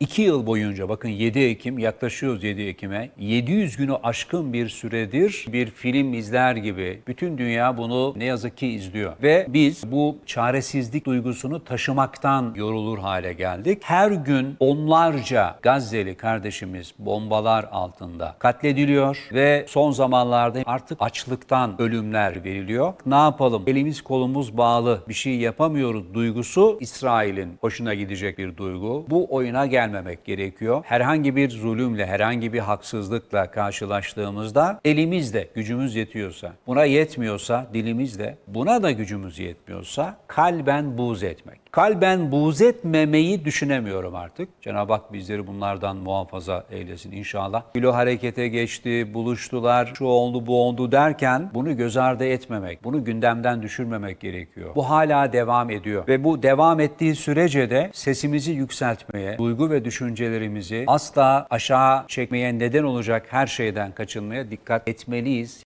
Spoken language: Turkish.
2 yıl boyunca bakın 7 Ekim yaklaşıyoruz 7 Ekim'e 700 günü aşkın bir süredir bir film izler gibi bütün dünya bunu ne yazık ki izliyor. Ve biz bu çaresizlik duygusunu taşımaktan yorulur hale geldik. Her gün onlarca Gazze'li kardeşimiz bombalar altında katlediliyor ve son zamanlarda artık açlıktan ölümler veriliyor. Ne yapalım? Elimiz kolumuz bağlı bir şey yapamıyoruz duygusu İsrail'in hoşuna gidecek bir duygu. Bu oyuna gelmemek gerekiyor. Herhangi bir zulümle, herhangi bir haksızlıkla karşılaştığımızda elimizde gücümüz yetiyorsa, buna yetmiyorsa dilimizle, buna da gücümüz yetmiyorsa kalben buğz etmek. Kalben buğz etmemeyi düşünemiyorum artık. Cenab-ı Hak bizleri bunlardan muhafaza eylesin inşallah. Kilo harekete geçti, buluştular, şu oldu bu oldu derken bunu göz ardı etmemek, bunu gündemden düşürmemek gerekiyor. Bu hala devam ediyor ve bu devam ettiği sürece de sesimizi yükseltmeye, duygu ve düşüncelerimizi asla aşağı çekmeye neden olacak her şeyden kaçınmaya dikkat etmeliyiz.